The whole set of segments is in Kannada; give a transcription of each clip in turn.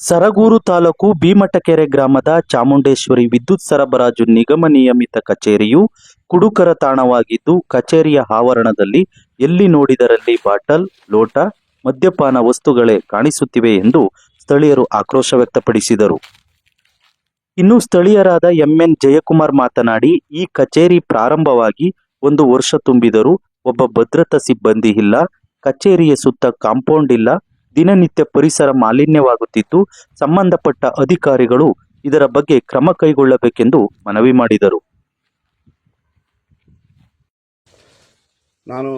ಸರಗೂರು ತಾಲೂಕು ಭೀಮಟಕೆರೆ ಗ್ರಾಮದ ಚಾಮುಂಡೇಶ್ವರಿ ವಿದ್ಯುತ್ ಸರಬರಾಜು ನಿಗಮ ನಿಯಮಿತ ಕಚೇರಿಯು ಕುಡುಕರ ತಾಣವಾಗಿದ್ದು, ಕಚೇರಿಯ ಆವರಣದಲ್ಲಿ ಎಲ್ಲಿ ನೋಡಿದರಲ್ಲಿ ಬಾಟಲ್, ಲೋಟ, ಮದ್ಯಪಾನ ವಸ್ತುಗಳೇ ಕಾಣಿಸುತ್ತಿವೆ ಎಂದು ಸ್ಥಳೀಯರು ಆಕ್ರೋಶ ವ್ಯಕ್ತಪಡಿಸಿದರು. ಇನ್ನು ಸ್ಥಳೀಯರಾದ ಎಂಎನ್ ಜಯಕುಮಾರ್ ಮಾತನಾಡಿ, ಈ ಕಚೇರಿ ಪ್ರಾರಂಭವಾಗಿ ಒಂದು ವರ್ಷ ತುಂಬಿದರೂ ಒಬ್ಬ ಭದ್ರತಾ ಸಿಬ್ಬಂದಿ ಇಲ್ಲ, ಕಚೇರಿಯ ಸುತ್ತ ಕಾಂಪೌಂಡ್ ಇಲ್ಲ ದಿನನಿತ್ಯ ಪರಿಸರ ಮಾಲಿನ್ಯವಾಗುತ್ತಿದ್ದು, ಸಂಬಂಧಪಟ್ಟ ಅಧಿಕಾರಿಗಳು ಇದರ ಬಗ್ಗೆ ಕ್ರಮ ಕೈಗೊಳ್ಳಬೇಕೆಂದು ಮನವಿ ಮಾಡಿದರು. ನಾನು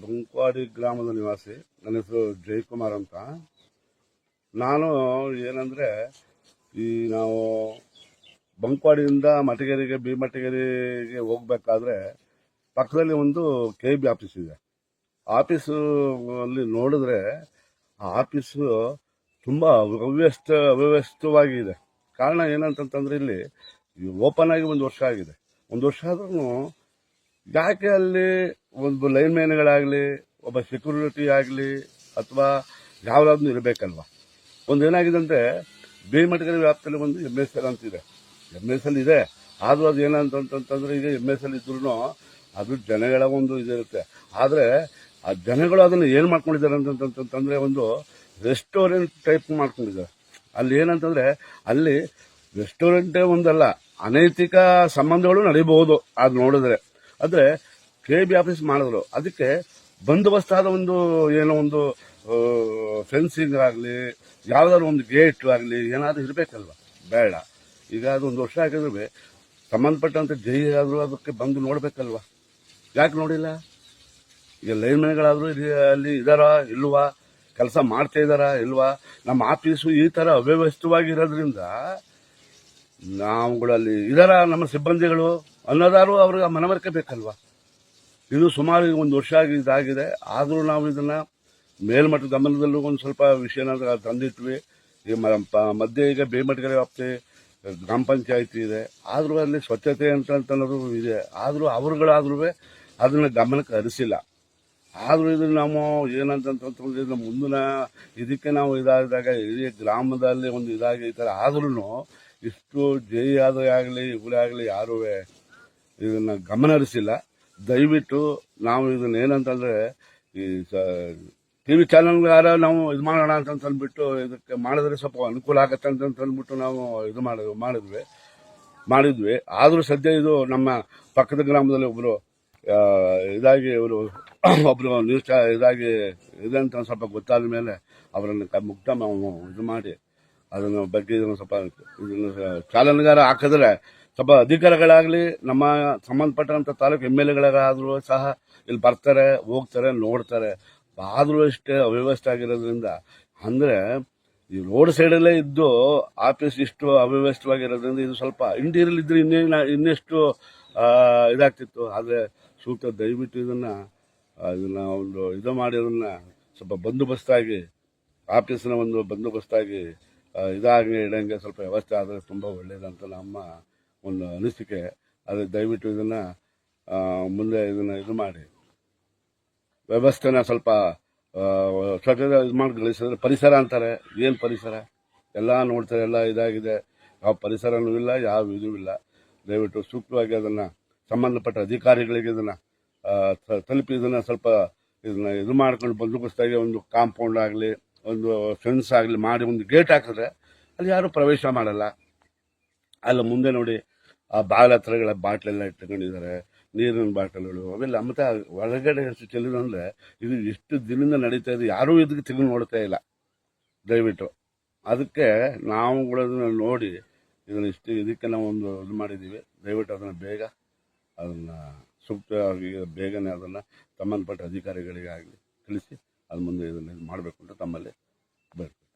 ಬಂಕ್ವಾಡಿ ಗ್ರಾಮದ ನಿವಾಸಿ. ನನ್ನ ಹೆಸರು ಜಯಕುಮಾರ್ ಅಂತ. ನಾನು ಏನಂದರೆ, ಈ ನಾವು ಬಂಕ್ವಾಡಿಯಿಂದ ಮಟಗೇರಿಗೆ ಬಿ ಮಟಗೇರಿಗೆ ಹೋಗಬೇಕಾದ್ರೆ ಪಕ್ಕದಲ್ಲಿ ಒಂದು ಕೆ ಬಿ ಆಫೀಸ್ ಇದೆ. ಆಫೀಸು ಅಲ್ಲಿ ನೋಡಿದ್ರೆ ಆ ಆಫೀಸು ತುಂಬ ಅವ್ಯವಸ್ಥ ಅವ್ಯವಸ್ಥವಾಗಿದೆ ಕಾರಣ ಏನಂತಂತಂದ್ರೆ ಇಲ್ಲಿ ಓಪನ್ ಆಗಿ ಒಂದು ವರ್ಷ ಆಗಿದೆ. ಒಂದು ವರ್ಷ ಆದ್ರೂ ಯಾಕೆ ಅಲ್ಲಿ ಒಂದು ಲೈನ್ ಮ್ಯಾನ್ಗಳಾಗಲಿ, ಒಬ್ಬ ಸೆಕ್ಯೂರಿಟಿ ಆಗಲಿ ಅಥವಾ ಯಾವ್ದಾದ್ರು ಇರಬೇಕಲ್ವ? ಒಂದು ಏನಾಗಿದೆ ಅಂದರೆ ಬೇಮಟಗರ ವ್ಯಾಪ್ತಿಯಲ್ಲಿ ಒಂದು ಎಂ ಎಸ್ ಎಲ್ ಅಂತಿದೆ ಎಂ ಎಸ್ ಎಲ್ ಇದೆ. ಆದರೂ ಅದು ಏನಂತಂತಂತಂದರೆ ಈಗ ಎಂ ಎಸ್ ಎಲ್ ಇದ್ರೂ ಅದು ಜನಗಳ ಒಂದು ಇದಿರುತ್ತೆ. ಆದರೆ ಆ ಜನಗಳು ಅದನ್ನು ಏನು ಮಾಡ್ಕೊಂಡಿದ್ದಾರೆ ಅಂತಂತಂದ್ರೆ ಒಂದು ರೆಸ್ಟೋರೆಂಟ್ ಟೈಪ್ ಮಾಡ್ಕೊಂಡಿದ್ದಾರೆ. ಅಲ್ಲಿ ಏನಂತಂದ್ರೆ ಅಲ್ಲಿ ರೆಸ್ಟೋರೆಂಟೇ ಒಂದಲ್ಲ, ಅನೈತಿಕ ಸಂಬಂಧಗಳು ನಡೀಬಹುದು ಅದು ನೋಡಿದ್ರೆ. ಆದರೆ ಕೆ ಬಿ ಆಫೀಸ್ ಮಾಡಿದ್ರು. ಅದಕ್ಕೆ ಬಂದೋಬಸ್ತಾದ ಒಂದು ಏನೋ ಒಂದು ಫೆನ್ಸಿಂಗ್ ಆಗಲಿ, ಯಾವ್ದಾದ್ರು ಒಂದು ಗೇಟ್ ಆಗಲಿ, ಏನಾದರೂ ಇರಬೇಕಲ್ವ? ಬೇಡ. ಈಗ ಅದು ಒಂದು ವರ್ಷ ಹಾಕಿದ್ರೆ ಸಂಬಂಧಪಟ್ಟಂಥ ಜೈ ಆದರೂ ಅದಕ್ಕೆ ಬಂದು ನೋಡಬೇಕಲ್ವ? ಯಾಕೆ ನೋಡಿಲ್ಲ? ಈಗ ಲೈನ್ ಮ್ಯಾನ್ಗಳಾದರೂ ಅಲ್ಲಿ ಇದಾರಾ, ಇಲ್ವಾ? ಕೆಲಸ ಮಾಡ್ತಾ ಇದ್ದಾರಾ ಇಲ್ವಾ? ನಮ್ಮ ಆಫೀಸು ಈ ಥರ ಅವ್ಯವಸ್ಥಿತವಾಗಿರೋದ್ರಿಂದ ನಾವುಗಳಲ್ಲಿ ಇದಾರ ನಮ್ಮ ಸಿಬ್ಬಂದಿಗಳು? ಅನ್ನೋದಾರು ಅವ್ರಿಗೆ ಮನವರಿಕೆ ಬೇಕಲ್ವಾ? ಇದು ಸುಮಾರು ಒಂದು ವರ್ಷ ಆಗಿ ಇದಾಗಿದೆ. ಆದರೂ ನಾವು ಇದನ್ನು ಮೇಲ್ಮಟ್ಟದ ಗಮನದಲ್ಲೂ ಒಂದು ಸ್ವಲ್ಪ ವಿಷಯನ ತಂದಿಟ್ವಿ. ಈ ಮಧ್ಯೆ ಈಗ ಬೇಮಟ್ಟಗರೆ ವ್ಯಾಪ್ತಿ, ಗ್ರಾಮ ಪಂಚಾಯಿತಿ ಇದೆ. ಆದರೂ ಅಲ್ಲಿ ಸ್ವಚ್ಛತೆ ಅಂತ ಅಂತ ಅನ್ನೋದು ಇದೆ. ಆದರೂ ಅವರುಗಳಾದ್ರೂ ಅದನ್ನು ಗಮನಕ್ಕೆ ಹರಿಸಿಲ್ಲ. ಆದರೂ ಇದು ನಾವು ಏನಂತಂತಂದ್ರೆ ಇದು ಮುಂದಿನ ಇದಕ್ಕೆ ನಾವು ಇದಾದಾಗ ಇಡೀ ಗ್ರಾಮದಲ್ಲಿ ಒಂದು ಇದಾಗಿ ಈ ಥರ ಆದ್ರೂ ಇಷ್ಟು ಜೈ ಇವರೇ ಆಗಲಿ ಯಾರೂ ಇದನ್ನ ಗಮನ ಹರಿಸಿಲ್ಲ ದಯವಿಟ್ಟು ನಾವು ಇದನ್ನ ಏನಂತಂದ್ರೆ ಈ ಟಿ ವಿ ಚಾನಲ್ಗಾರ ನಾವು ಇದು ಮಾಡೋಣ ಅಂತ ಅಂದ್ಬಿಟ್ಟು ಇದಕ್ಕೆ ಮಾಡಿದ್ರೆ ಸ್ವಲ್ಪ ಅನುಕೂಲ ಆಗತ್ತೆ ಅಂತ ಅಂದ್ಬಿಟ್ಟು ನಾವು ಇದು ಮಾಡಿ ಮಾಡಿದ್ವಿ ಮಾಡಿದ್ವಿ. ಆದರೂ ಸದ್ಯ ಇದು ನಮ್ಮ ಪಕ್ಕದ ಗ್ರಾಮದಲ್ಲಿ ಒಬ್ಬರು ಇದಾಗಿ ಇವರು ಒಬ್ಬರು ನ್ಯೂಸ್ ಇದಾಗಿ ಇದೆ ಅಂತ ಸ್ವಲ್ಪ ಗೊತ್ತಾದ ಮೇಲೆ ಅವರನ್ನು ಕ- ಮುಕ್ತ ನಾವು ಇದು ಮಾಡಿ ಅದನ್ನು ಬಗ್ಗೆ ಇದನ್ನು ಸ್ವಲ್ಪ ಇದನ್ನು ಚಾಲನೆಗಾರ ಹಾಕಿದ್ರೆ ಸ್ವಲ್ಪ ಅಧಿಕಾರಿಗಳಾಗಲಿ, ನಮ್ಮ ಸಂಬಂಧಪಟ್ಟಂತ ತಾಲೂಕು ಎಂ ಎಲ್ ಎಗಳಾದರೂ ಸಹ ಇಲ್ಲಿ ಬರ್ತಾರೆ, ಹೋಗ್ತಾರೆ, ನೋಡ್ತಾರೆ. ಆದರೂ ಅಷ್ಟೇ ಅವ್ಯವಸ್ಥೆ ಆಗಿರೋದ್ರಿಂದ ಅಂದರೆ ಈ ರೋಡ್ ಸೈಡಲ್ಲೇ ಇದ್ದು ಆಫೀಸ್ ಇಷ್ಟು ಅವ್ಯವಸ್ಥೆವಾಗಿರೋದ್ರಿಂದ ಇದು ಸ್ವಲ್ಪ ಇಂಟೀರಿಯಲ್ ಇದ್ರೆ ಇನ್ನೇನು ಇನ್ನೆಷ್ಟು ಇದಾಗ್ತಿತ್ತು. ಆದರೆ ಸೂಕ್ತ ದಯವಿಟ್ಟು ಇದನ್ನ ಇದನ್ನ ಒಂದು ಇದು ಮಾಡಿ ಅದನ್ನ ಸ್ವಲ್ಪ ಬಂದೋಬಸ್ತಾಗಿ, ಆಫೀಸಿನ ಒಂದು ಬಂದೋಬಸ್ತಾಗಿ ಇದಾಗಿ ಇಡಂಗೆ ಸ್ವಲ್ಪ ವ್ಯವಸ್ಥೆ ಆದರೆ ತುಂಬ ಒಳ್ಳೆಯದಂತ ನಮ್ಮ ಒಂದು ಅನಿಸಿಕೆ. ಆದರೆ ದಯವಿಟ್ಟು ಇದನ್ನ ಮುಂದೆ ಇದನ್ನ ಇದು ಮಾಡಿ. ವ್ಯವಸ್ಥೆನ ಸ್ವಲ್ಪ ಸ್ವಚ್ಛತೆ ಇದು ಮಾಡಿ ಗಳಿಸಿದ್ರೆ ಪರಿಸರ ಅಂತಾರೆ. ಏನು ಪರಿಸರ? ಎಲ್ಲ ನೋಡ್ತಾರೆ, ಎಲ್ಲ ಇದಾಗಿದೆ. ಯಾವ ಪರಿಸರನೂ ಇಲ್ಲ, ಯಾವ ಇದೂ ಇಲ್ಲ. ದಯವಿಟ್ಟು ಸೂಕ್ತವಾಗಿ ಅದನ್ನು ಸಂಬಂಧಪಟ್ಟ ಅಧಿಕಾರಿಗಳಿಗೆ ಇದನ್ನು ತಲುಪಿ ಇದನ್ನು ಸ್ವಲ್ಪ ಇದನ್ನ ಇದು ಮಾಡ್ಕೊಂಡು ಬಂದೋಬಸ್ತಾಗಿ ಒಂದು ಕಾಂಪೌಂಡ್ ಆಗಲಿ, ಒಂದು ಫೆನ್ಸ್ ಆಗಲಿ ಮಾಡಿ ಒಂದು ಗೇಟ್ ಹಾಕಿದ್ರೆ ಅಲ್ಲಿ ಯಾರೂ ಪ್ರವೇಶ ಮಾಡಲ್ಲ. ಅಲ್ಲಿ ಮುಂದೆ ನೋಡಿ ಆ ಬಾಲ ಹತ್ರಗಳ ಬಾಟ್ಲೆಲ್ಲ ಇಟ್ಕೊಂಡಿದ್ದಾರೆ ನೀರಿನ ಬಾಟಲ್ಗಳು ಅವೆಲ್ಲ ಮತ್ತೆ ಒಳಗಡೆ ಚೆಲ್ಲಿದ್ರು ಅಂದರೆ ಇದು ಎಷ್ಟು ದಿನದಿಂದ ನಡೀತಾ ಇದೆ. ಯಾರೂ ಇದಕ್ಕೆ ತಿರುಗಿ ನೋಡ್ತಾ ಇಲ್ಲ. ದಯವಿಟ್ಟು. ಅದಕ್ಕೆ ನಾವು ಕೂಡ ಅದನ್ನ ನೋಡಿ ಇದನ್ನ ಇಷ್ಟು ಇದಕ್ಕೆ ನಾವು ಒಂದು ಇದು ಮಾಡಿದ್ದೀವಿ. ದಯವಿಟ್ಟು ಅದನ್ನು ಬೇಗ ಅದನ್ನು ಸೂಕ್ತವಾಗಿ ಬೇಗನೆ ಅದನ್ನು ಸಂಬಂಧಪಟ್ಟ ಅಧಿಕಾರಿಗಳಿಗಾಗಲಿ ತಿಳಿಸಿ ಅದು ಮುಂದೆ ಇದನ್ನು ಮಾಡಬೇಕು ಅಂತ ತಮ್ಮಲ್ಲಿ ಬೇಡ್ತೀನಿ